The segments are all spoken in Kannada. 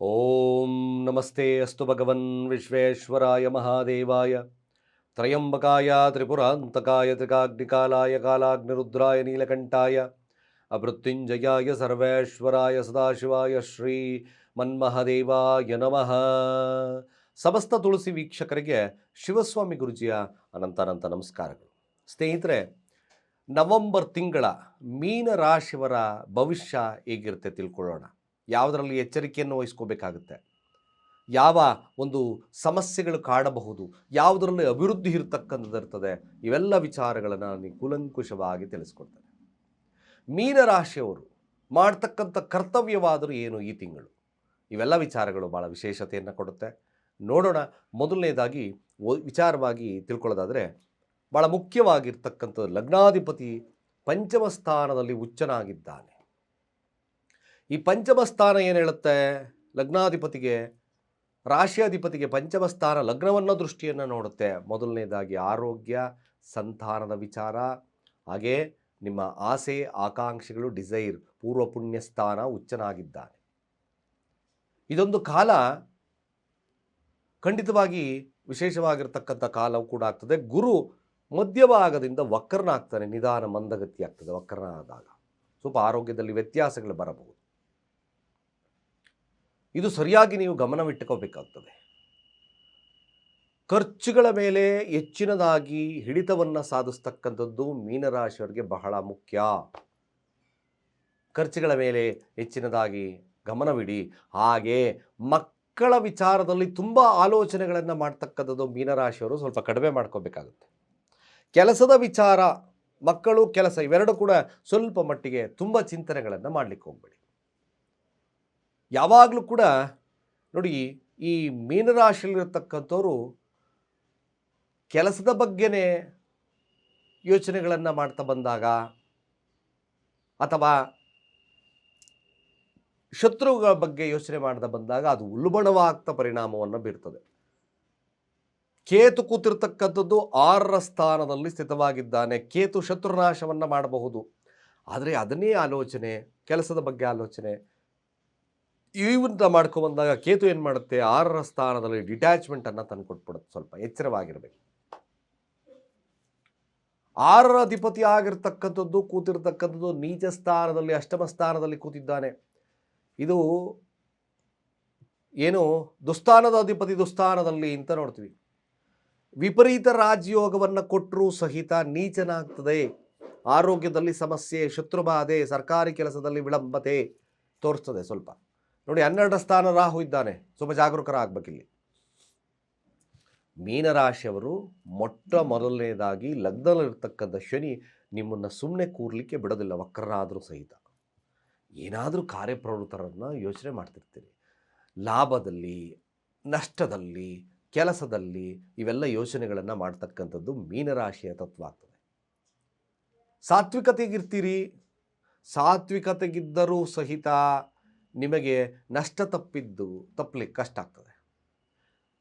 ಓಂ ನಮಸ್ತೆ ಅಸ್ತು ಭಗವನ್ ವಿಶ್ವೇಶ್ವರಾಯ ಮಹಾದೇವಾಯ. ತ್ರಯಂಬಕಾಯ ತ್ರಿಪುರಾಂತಕಾಯ ತ್ರಿಕಾಗ್ನಿಕಾಲಾಯ ಕಾಲಾಗ್ನಿರುದ್ರಾಯ ನೀಲಕಂಠಾಯ. ಅಮೃತ್ಯುಂಜಯಾಯ ಸರ್ವೇಶ್ವರಾಯ ಸದಾಶಿವಾಯ ಶ್ರೀ ಮನ್ಮಹದೇವಾಯ ನಮಃ. ಸಮಸ್ತ ತುಳಸಿ ವೀಕ್ಷಕರಿಗೆ ಶಿವಸ್ವಾಮಿ ಗುರುಜಿಯ ಅನಂತಾನಂತ ನಮಸ್ಕಾರಗಳು. ಸ್ನೇಹಿತರೆ, ನವಂಬರ್ ತಿಂಗಳ ಮೀನ ರಾಶಿಯವರ ಭವಿಷ್ಯ ಹೇಗಿರುತ್ತೆ ತಿಳ್ಕೊಳ್ಳೋಣ. ಯಾವುದರಲ್ಲಿ ಎಚ್ಚರಿಕೆಯನ್ನು ವಹಿಸ್ಕೋಬೇಕಾಗುತ್ತೆ. ಯಾವ ಒಂದು ಸಮಸ್ಯೆಗಳು ಕಾಡಬಹುದು, ಯಾವುದರಲ್ಲಿ ಅಭಿವೃದ್ಧಿ ಇರತಕ್ಕಂಥದ್ದು ಇರ್ತದೆ, ಇವೆಲ್ಲ ವಿಚಾರಗಳನ್ನು ನಾನು ಕೂಲಂಕುಷವಾಗಿ ತಿಳಿಸ್ಕೊಡ್ತೇನೆ. ಮೀನರಾಶಿಯವರು ಮಾಡ್ತಕ್ಕಂಥ ಕರ್ತವ್ಯವಾದರೂ ಏನು ಈ ತಿಂಗಳು? ಇವೆಲ್ಲ ವಿಚಾರಗಳು ಭಾಳ ವಿಶೇಷತೆಯನ್ನು ಕೊಡುತ್ತೆ. ನೋಡೋಣ, ಮೊದಲನೇದಾಗಿ ವಿಚಾರವಾಗಿ ತಿಳ್ಕೊಳ್ಳೋದಾದರೆ ಭಾಳ ಮುಖ್ಯವಾಗಿರ್ತಕ್ಕಂಥ ಲಗ್ನಾಧಿಪತಿ ಪಂಚಮ ಸ್ಥಾನದಲ್ಲಿ ಉಚ್ಚನಾಗಿದ್ದಾನೆ. ಈ ಪಂಚಮ ಸ್ಥಾನ ಏನು ಹೇಳುತ್ತೆ? ಲಗ್ನಾಧಿಪತಿಗೆ, ರಾಶಿಯಾಧಿಪತಿಗೆ ಪಂಚಮ ಸ್ಥಾನ ಲಗ್ನವನ್ನ ದೃಷ್ಟಿಯನ್ನು ನೋಡುತ್ತೆ. ಮೊದಲನೇದಾಗಿ ಆರೋಗ್ಯ, ಸಂತಾನದ ವಿಚಾರ, ಹಾಗೆ ನಿಮ್ಮ ಆಸೆ, ಆಕಾಂಕ್ಷೆಗಳು ಡಿಸೈರ್ ಪೂರ್ವ ಪುಣ್ಯ ಸ್ಥಾನ ಉಚ್ಚನಾಗಿದ್ದಾನೆ ಇದೊಂದು ಕಾಲ ಖಂಡಿತವಾಗಿ ವಿಶೇಷವಾಗಿರ್ತಕ್ಕಂಥ ಕಾಲವು ಕೂಡ ಆಗ್ತದೆ. ಗುರು ಮಧ್ಯಭಾಗದಿಂದ ವಕ್ರನಾಗ್ತಾನೆ, ನಿಧಾನ ಮಂದಗತಿ ಆಗ್ತದೆ ವಕ್ರನಾದಾಗ. ಸ್ವಲ್ಪ ಆರೋಗ್ಯದಲ್ಲಿ ವ್ಯತ್ಯಾಸಗಳು ಬರಬಹುದು. ಇದು ಸರಿಯಾಗಿ ನೀವು ಗಮನವಿಟ್ಟುಕೋಬೇಕಾಗ್ತದೆ. ಖರ್ಚುಗಳ ಮೇಲೆ ಹೆಚ್ಚಿನದಾಗಿ ಹಿಡಿತವನ್ನು ಸಾಧಿಸ್ತಕ್ಕಂಥದ್ದು ಮೀನರಾಶಿಯವರಿಗೆ ಬಹಳ ಮುಖ್ಯ. ಖರ್ಚುಗಳ ಮೇಲೆ ಹೆಚ್ಚಿನದಾಗಿ ಗಮನವಿಡಿ. ಹಾಗೆ ಮಕ್ಕಳ ವಿಚಾರದಲ್ಲಿ ತುಂಬ ಆಲೋಚನೆಗಳನ್ನು ಮಾಡ್ತಕ್ಕಂಥದ್ದು ಮೀನರಾಶಿಯವರು ಸ್ವಲ್ಪ ಕಡಿಮೆ ಮಾಡ್ಕೋಬೇಕಾಗುತ್ತೆ. ಕೆಲಸದ ವಿಚಾರ, ಮಕ್ಕಳು ಕೆಲಸ ಇವೆರಡೂ ಕೂಡ ಸ್ವಲ್ಪ ಮಟ್ಟಿಗೆ ತುಂಬ ಚಿಂತನೆಗಳನ್ನು ಮಾಡಲಿಕ್ಕೆ ಹೋಗ್ಬೇಡಿ. ಯಾವಾಗಲೂ ಕೂಡ ನೋಡಿ, ಈ ಮೀನರಾಶಿಯಲ್ಲಿರ್ತಕ್ಕಂಥವ್ರು ಕೆಲಸದ ಬಗ್ಗೆನೇ ಯೋಚನೆಗಳನ್ನು ಮಾಡ್ತಾ ಬಂದಾಗ ಅಥವಾ ಶತ್ರುಗಳ ಬಗ್ಗೆ ಯೋಚನೆ ಮಾಡ್ತಾ ಬಂದಾಗ ಅದು ಉಲ್ಬಣವಾಗ್ತಾ ಪರಿಣಾಮವನ್ನು ಬೀರ್ತದೆ. ಕೇತು ಕೂತಿರ್ತಕ್ಕಂಥದ್ದು ಆರರ ಸ್ಥಾನದಲ್ಲಿ ಸ್ಥಿತವಾಗಿದ್ದಾನೆ. ಕೇತು ಶತ್ರುನಾಶವನ್ನು ಮಾಡಬಹುದು. ಆದರೆ ಅದನ್ನೇ ಆಲೋಚನೆ, ಕೆಲಸದ ಬಗ್ಗೆ ಆಲೋಚನೆ ಇವಂತ ಮಾಡ್ಕೊಂಬಂದಾಗ ಕೇತು ಏನು ಮಾಡುತ್ತೆ? ಆರರ ಸ್ಥಾನದಲ್ಲಿ ಡಿಟ್ಯಾಚ್ಮೆಂಟನ್ನು ತಂದುಕೊಟ್ಬಿಡುತ್ತೆ ಸ್ವಲ್ಪ, ಎಚ್ಚರವಾಗಿರಬೇಕು. ಆರರ ಅಧಿಪತಿ ಆಗಿರ್ತಕ್ಕಂಥದ್ದು, ಕೂತಿರ್ತಕ್ಕಂಥದ್ದು ನೀಚ ಸ್ಥಾನದಲ್ಲಿ, ಅಷ್ಟಮ ಸ್ಥಾನದಲ್ಲಿ ಕೂತಿದ್ದಾನೆ. ಇದು ಏನು? ದುಸ್ಥಾನದ ಅಧಿಪತಿ ದುಸ್ಥಾನದಲ್ಲಿ ಅಂತ ನೋಡ್ತೀವಿ. ವಿಪರೀತ ರಾಜ್ಯೋಗವನ್ನು ಕೊಟ್ಟರೂ ಸಹಿತ ನೀಚನಾಗ್ತದೆ. ಆರೋಗ್ಯದಲ್ಲಿ ಸಮಸ್ಯೆ, ಶತ್ರುಬಾಧೆ, ಸರ್ಕಾರಿ ಕೆಲಸದಲ್ಲಿ ವಿಳಂಬತೆ ತೋರಿಸ್ತದೆ ಸ್ವಲ್ಪ. ನೋಡಿ ಹನ್ನೆರಡು ಸ್ಥಾನ ರಾಹು ಇದ್ದಾನೆ. ಸ್ವಲ್ಪ ಜಾಗರೂಕರಾಗಬೇಕಿಲ್ಲಿ. ಮೀನರಾಶಿಯವರು ಮೊಟ್ಟ ಮೊದಲನೇದಾಗಿ ಲಗ್ನದಲ್ಲಿರ್ತಕ್ಕಂಥ ಶನಿ ನಿಮ್ಮನ್ನು ಸುಮ್ಮನೆ ಕೂರ್ಲಿಕ್ಕೆ ಬಿಡೋದಿಲ್ಲ ವಕ್ರನಾದರೂ ಸಹಿತ. ಏನಾದರೂ ಕಾರ್ಯಪ್ರವೃತ್ತರನ್ನು ಯೋಚನೆ ಮಾಡ್ತಿರ್ತೀರಿ. ಲಾಭದಲ್ಲಿ, ನಷ್ಟದಲ್ಲಿ, ಕೆಲಸದಲ್ಲಿ ಇವೆಲ್ಲ ಯೋಚನೆಗಳನ್ನು ಮಾಡ್ತಕ್ಕಂಥದ್ದು ಮೀನರಾಶಿಯ ತತ್ವ ಆಗ್ತದೆ. ಸಾತ್ವಿಕತೆಗಿರ್ತೀರಿ. ಸಾತ್ವಿಕತೆಗಿದ್ದರೂ ಸಹಿತ ನಿಮಗೆ ನಷ್ಟ ತಪ್ಪಿದ್ದು ತಪ್ಪಲಿಕ್ಕೆ ಕಷ್ಟ ಆಗ್ತದೆ.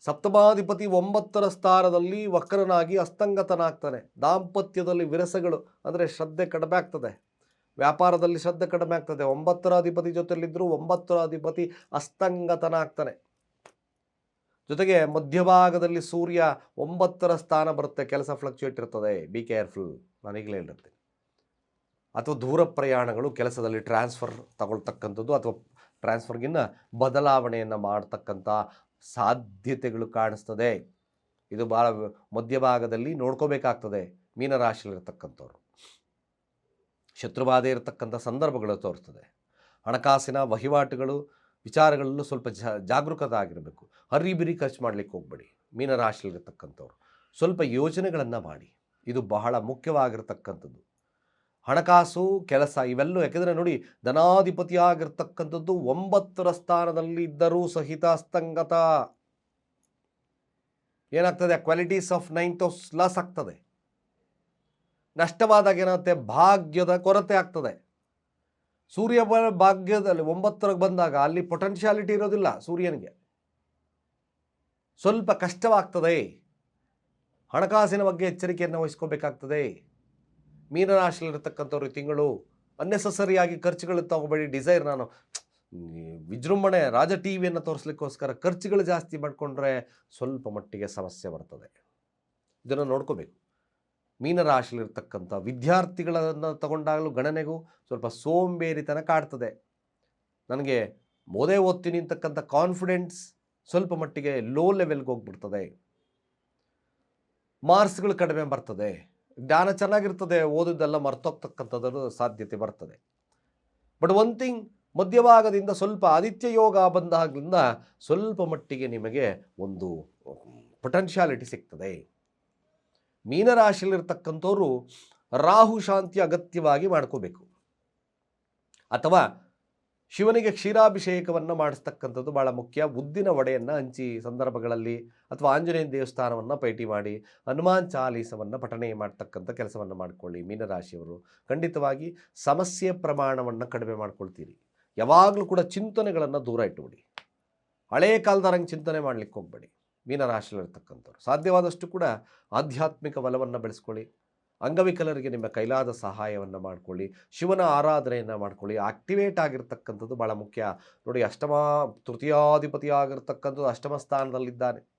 ಸಪ್ತಮಾಧಿಪತಿ ಒಂಬತ್ತರ ಸ್ಥಾನದಲ್ಲಿ ವಕ್ರನಾಗಿ ಅಸ್ತಂಗತನಾಗ್ತಾನೆ. ದಾಂಪತ್ಯದಲ್ಲಿ ವಿರಸಗಳು ಅಂದರೆ ಶ್ರದ್ಧೆ ಕಡಿಮೆ ಆಗ್ತದೆ. ವ್ಯಾಪಾರದಲ್ಲಿ ಶ್ರದ್ಧೆ ಕಡಿಮೆ ಆಗ್ತದೆ. ಒಂಬತ್ತರ ಅಧಿಪತಿ ಜೊತೆಯಲ್ಲಿದ್ದರೂ ಒಂಬತ್ತರ ಅಧಿಪತಿ ಅಸ್ತಂಗತನಾಗ್ತಾನೆ. ಜೊತೆಗೆ ಮಧ್ಯಭಾಗದಲ್ಲಿ ಸೂರ್ಯ ಒಂಬತ್ತರ ಸ್ಥಾನ ಬರುತ್ತೆ. ಕೆಲಸ ಫ್ಲಕ್ಚುಯೇಟ್ ಇರ್ತದೆ. ಬಿ ಕೇರ್ಫುಲ್ ನಾನೀಗಲೇ ಹೇಳಿರ್ತೀನಿ. ಅಥವಾ ದೂರ ಪ್ರಯಾಣಗಳು, ಕೆಲಸದಲ್ಲಿ ಟ್ರಾನ್ಸ್ಫರ್ ತಗೊಳ್ತಕ್ಕಂಥದ್ದು ಅಥವಾ ಟ್ರಾನ್ಸ್ಫರ್ಗಿನ್ನ ಬದಲಾವಣೆಯನ್ನು ಮಾಡ್ತಕ್ಕಂಥ ಸಾಧ್ಯತೆಗಳು ಕಾಣಿಸ್ತದೆ. ಇದು ಭಾಳ ಮಧ್ಯಭಾಗದಲ್ಲಿ ನೋಡ್ಕೋಬೇಕಾಗ್ತದೆ. ಮೀನರಾಶಿಲಿರ್ತಕ್ಕಂಥವ್ರು ಶತ್ರುಬಾಧೆ ಇರತಕ್ಕಂಥ ಸಂದರ್ಭಗಳು ತೋರ್ತದೆ. ಹಣಕಾಸಿನ ವಹಿವಾಟುಗಳು, ವಿಚಾರಗಳಲ್ಲೂ ಸ್ವಲ್ಪ ಜ ಜಾಗರೂಕತೆ ಆಗಿರಬೇಕು ಹರಿಬಿರಿ ಖರ್ಚು ಮಾಡಲಿಕ್ಕೆ ಹೋಗ್ಬೇಡಿ. ಮೀನರಾಶಿಲಿರ್ತಕ್ಕಂಥವ್ರು ಸ್ವಲ್ಪ ಯೋಜನೆಗಳನ್ನು ಮಾಡಿ. ಇದು ಬಹಳ ಮುಖ್ಯವಾಗಿರ್ತಕ್ಕಂಥದ್ದು. ಹಣಕಾಸು, ಕೆಲಸ ಇವೆಲ್ಲೂ ಯಾಕೆಂದರೆ ನೋಡಿ ಧನಾಧಿಪತಿಯಾಗಿರ್ತಕ್ಕಂಥದ್ದು ಒಂಬತ್ತರ ಸ್ಥಾನದಲ್ಲಿ ಇದ್ದರೂ ಸಹಿತ ಅಸ್ತಂಗತ. ಏನಾಗ್ತದೆ? Qualities of ninth of loss ಆಗ್ತದೆ. ನಷ್ಟವಾದಾಗ ಏನಾಗುತ್ತೆ? ಭಾಗ್ಯದ ಕೊರತೆ ಆಗ್ತದೆ. ಸೂರ್ಯ ಭಾಗ್ಯದಲ್ಲಿ ಒಂಬತ್ತರಿಗೆ ಬಂದಾಗ ಅಲ್ಲಿ ಪೊಟೆನ್ಷಿಯಾಲಿಟಿ ಇರೋದಿಲ್ಲ ಸೂರ್ಯನಿಗೆ. ಸ್ವಲ್ಪ ಕಷ್ಟವಾಗ್ತದೆ. ಹಣಕಾಸಿನ ಬಗ್ಗೆ ಎಚ್ಚರಿಕೆಯನ್ನು ವಹಿಸ್ಕೋಬೇಕಾಗ್ತದೆ. ಮೀನರಾಶಿಯಲ್ಲಿರ್ತಕ್ಕಂಥವ್ರು ಈ ತಿಂಗಳು ಅನ್ನೆಸಸರಿಯಾಗಿ ಖರ್ಚುಗಳು ತಗೋಬೇಡಿ ಡಿಸೈರ್ ನಾನು. ವಿಜೃಂಭಣೆ, ರಾಜ ಟಿ ವಿಯನ್ನು ತೋರಿಸ್ಲಿಕ್ಕೋಸ್ಕರ ಖರ್ಚುಗಳು ಜಾಸ್ತಿ ಮಾಡಿಕೊಂಡ್ರೆ ಸ್ವಲ್ಪ ಮಟ್ಟಿಗೆ ಸಮಸ್ಯೆ ಬರ್ತದೆ. ಇದನ್ನು ನೋಡ್ಕೋಬೇಕು. ಮೀನರಾಶಿಲಿರ್ತಕ್ಕಂಥ ವಿದ್ಯಾರ್ಥಿಗಳನ್ನು ತಗೊಂಡಾಗಲೂ ಗಣನೆಗೂ ಸ್ವಲ್ಪ ಸೋಂಬೇರಿತನ ಕಾಡ್ತದೆ. ನನಗೆ ಓದೇ ಓದ್ತೀನಿ ಅಂತಕ್ಕಂಥ ಕಾನ್ಫಿಡೆನ್ಸ್ ಸ್ವಲ್ಪ ಮಟ್ಟಿಗೆ ಲೋ ಲೆವೆಲ್ಗೆ ಹೋಗ್ಬಿಡ್ತದೆ. ಮಾರ್ಕ್ಸ್ಗಳು ಕಡಿಮೆ ಬರ್ತದೆ. ಜ್ಞಾನ ಚೆನ್ನಾಗಿರ್ತದೆ ಓದಿದ್ದೆಲ್ಲ ಮರ್ತೋಗ್ತಕ್ಕಂಥದ್ದು ಸಾಧ್ಯತೆ ಬರ್ತದೆ. ಬಟ್ ಒನ್ ಥಿಂಗ್ ಮಧ್ಯಭಾಗದಿಂದ ಸ್ವಲ್ಪ ಆದಿತ್ಯ ಯೋಗ ಬಂದಾಗಲಿಂದ ಸ್ವಲ್ಪ ಮಟ್ಟಿಗೆ ನಿಮಗೆ ಒಂದು ಪೊಟೆನ್ಷಿಯಾಲಿಟಿ ಸಿಗ್ತದೆ. ಮೀನರಾಶಿಯಲ್ಲಿರ್ತಕ್ಕಂಥವ್ರು ರಾಹು, ಶಾಂತಿ ಅಗತ್ಯವಾಗಿ ಮಾಡ್ಕೋಬೇಕು. ಅಥವಾ ಶಿವನಿಗೆ ಕ್ಷೀರಾಭಿಷೇಕವನ್ನು ಮಾಡಿಸ್ತಕ್ಕಂಥದ್ದು ಭಾಳ ಮುಖ್ಯ. ಉದ್ದಿನ ವಡೆಯನ್ನು ಹಂಚಿ ಸಂದರ್ಭಗಳಲ್ಲಿ ಅಥವಾ ಆಂಜನೇಯ ದೇವಸ್ಥಾನವನ್ನು ಭೇಟಿ ಮಾಡಿ, ಹನುಮಾನ್ ಚಾಲೀಸವನ್ನು ಪಠಣೆ ಮಾಡ್ತಕ್ಕಂಥ ಕೆಲಸವನ್ನು ಮಾಡಿಕೊಳ್ಳಿ ಮೀನರಾಶಿಯವರು. ಖಂಡಿತವಾಗಿ ಸಮಸ್ಯೆ ಪ್ರಮಾಣವನ್ನು ಕಡಿಮೆ ಮಾಡ್ಕೊಳ್ತೀರಿ. ಯಾವಾಗಲೂ ಕೂಡ ಚಿಂತನೆಗಳನ್ನು ದೂರ ಇಟ್ಟುಬಿಡಿ. ಹಳೆಯ ಕಾಲದಾರಂಗೆ ಚಿಂತನೆ ಮಾಡಲಿಕ್ಕೆ ಹೋಗಬೇಡಿ. ಮೀನರಾಶಿಯಲ್ಲಿರ್ತಕ್ಕಂಥವ್ರು. ಸಾಧ್ಯವಾದಷ್ಟು ಕೂಡ ಆಧ್ಯಾತ್ಮಿಕ ಬಲವನ್ನು ಬೆಳೆಸ್ಕೊಳ್ಳಿ. ಅಂಗವಿಕಲರಿಗೆ ನಿಮ್ಮ ಕೈಲಾದ ಸಹಾಯವನ್ನು ಮಾಡಿಕೊಳ್ಳಿ. ಶಿವನ ಆರಾಧನೆಯನ್ನು ಮಾಡ್ಕೊಳ್ಳಿ. ಆಕ್ಟಿವೇಟ್ ಆಗಿರ್ತಕ್ಕಂಥದ್ದು ಭಾಳ ಮುಖ್ಯ. ನೋಡಿ ಅಷ್ಟಮ ತೃತೀಯಾಧಿಪತಿಯಾಗಿರ್ತಕ್ಕಂಥದ್ದು ಅಷ್ಟಮ ಸ್ಥಾನದಲ್ಲಿದ್ದಾನೆ.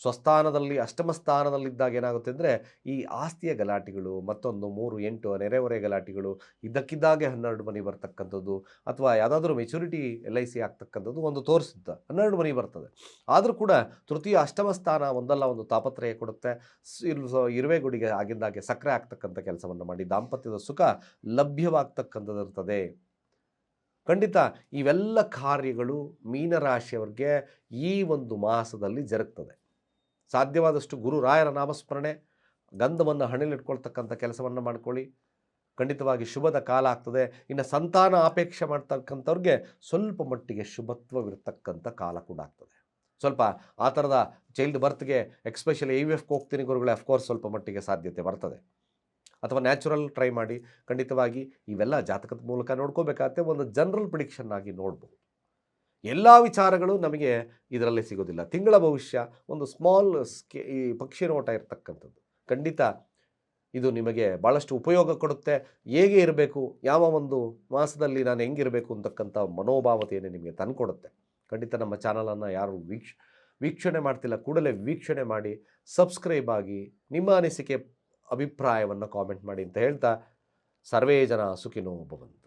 ಸ್ವಸ್ಥಾನದಲ್ಲಿ, ಅಷ್ಟಮ ಸ್ಥಾನದಲ್ಲಿದ್ದಾಗ ಏನಾಗುತ್ತೆ ಅಂದರೆ, ಈ ಆಸ್ತಿಯ ಗಲಾಟೆಗಳು, ಮತ್ತೊಂದು ಮೂರು, ಎಂಟು ನೆರೆಹೊರೆ ಗಲಾಟೆಗಳು ಇದ್ದಕ್ಕಿದ್ದಾಗೆ ಹನ್ನೆರಡು ಮನೆ ಬರ್ತಕ್ಕಂಥದ್ದು, ಅಥವಾ ಯಾವುದಾದ್ರೂ ಮೆಚುರಿಟಿ ಎಲ್ ಐ ಸಿ ಆಗ್ತಕ್ಕಂಥದ್ದು ಒಂದು ತೋರಿಸುತ್ತೆ ಹನ್ನೆರಡು ಮನೆ ಬರ್ತದೆ. ಆದರೂ ಕೂಡ ತೃತೀಯ, ಅಷ್ಟಮ ಸ್ಥಾನ ಒಂದಲ್ಲ ಒಂದು ತಾಪತ್ರಯ ಕೊಡುತ್ತೆ. ಇರುವೆ ಗುಡಿಗೆ ಆಗಿಂದಾಗೆ ಸಕ್ಕರೆ ಆಗ್ತಕ್ಕಂಥ ಕೆಲಸವನ್ನು ಮಾಡಿ, ದಾಂಪತ್ಯದ ಸುಖ ಲಭ್ಯವಾಗ್ತಕ್ಕಂಥದ್ದಿರ್ತದೆ. ಖಂಡಿತ ಇವೆಲ್ಲ ಕಾರ್ಯಗಳು ಮೀನರಾಶಿಯವ್ರಿಗೆ ಈ ಒಂದು ಮಾಸದಲ್ಲಿ ಜರುಗ್ತದೆ. ಸಾಧ್ಯವಾದಷ್ಟು ಗುರು ರಾಯರ ನಾಮಸ್ಮರಣೆ, ಗಂಧವನ್ನು ಹಣೆಲಿಟ್ಕೊಳ್ತಕ್ಕಂಥ ಕೆಲಸವನ್ನು ಮಾಡ್ಕೊಳ್ಳಿ. ಖಂಡಿತವಾಗಿ ಶುಭದ ಕಾಲ ಆಗ್ತದೆ. ಇನ್ನು ಸಂತಾನ ಅಪೇಕ್ಷೆ ಮಾಡ್ತಕ್ಕಂಥವ್ರಿಗೆ ಸ್ವಲ್ಪ ಮಟ್ಟಿಗೆ ಶುಭತ್ವವಿರ್ತಕ್ಕಂಥ ಕಾಲ ಕೂಡ ಆಗ್ತದೆ. ಸ್ವಲ್ಪ ಆ ಥರದ ಚೈಲ್ಡ್ ಬರ್ತ್ಗೆ ಎಕ್ಸ್ಪೆಷಲಿ ಐ ವಿ ಎಫ್ಗೆ ಹೋಗ್ತೀನಿ ಗುರುಗಳೇ ಅಫ್ಕೋರ್ಸ್ ಸ್ವಲ್ಪ ಮಟ್ಟಿಗೆ ಸಾಧ್ಯತೆ ಬರ್ತದೆ. ಅಥವಾ ನ್ಯಾಚುರಲ್ ಟ್ರೈ ಮಾಡಿ. ಖಂಡಿತವಾಗಿ ಇವೆಲ್ಲ ಜಾತಕದ ಮೂಲಕ ನೋಡ್ಕೋಬೇಕಾಗತ್ತೆ. ಒಂದು ಜನರಲ್ ಪ್ರಿಡಿಕ್ಷನ್ ಆಗಿ ನೋಡ್ಬೋದು. ಎಲ್ಲ ವಿಚಾರಗಳು ನಮಗೆ ಇದರಲ್ಲಿ ಸಿಗೋದಿಲ್ಲ. ತಿಂಗಳ ಭವಿಷ್ಯ ಒಂದು ಸ್ಮಾಲ್ ಸ್ಕೆ ಈ ಪಕ್ಷಿ ನೋಟ ಇರತಕ್ಕಂಥದ್ದು. ಖಂಡಿತ ಇದು ನಿಮಗೆ ಭಾಳಷ್ಟು ಉಪಯೋಗ ಕೊಡುತ್ತೆ. ಹೇಗೆ ಇರಬೇಕು, ಯಾವ ಒಂದು ಮಾಸದಲ್ಲಿ ನಾನು ಹೆಂಗಿರಬೇಕು ಅಂತಕ್ಕಂಥ ಮನೋಭಾವತೆಯನ್ನು ನಿಮಗೆ ತಂದುಕೊಡುತ್ತೆ. ಖಂಡಿತ ನಮ್ಮ ಚಾನಲನ್ನು ಯಾರು ವೀಕ್ಷ, ವೀಕ್ಷಣೆ ಮಾಡ್ತಿಲ್ಲ, ಕೂಡಲೇ ವೀಕ್ಷಣೆ ಮಾಡಿ, ಸಬ್ಸ್ಕ್ರೈಬ್ ಆಗಿ, ನಿಮ್ಮ ಅನಿಸಿಕೆ, ಅಭಿಪ್ರಾಯವನ್ನು ಕಾಮೆಂಟ್ ಮಾಡಿ ಅಂತ ಹೇಳ್ತಾ, ಸರ್ವೇ ಜನ ಸುಖಿನೋ ಭವಂತು.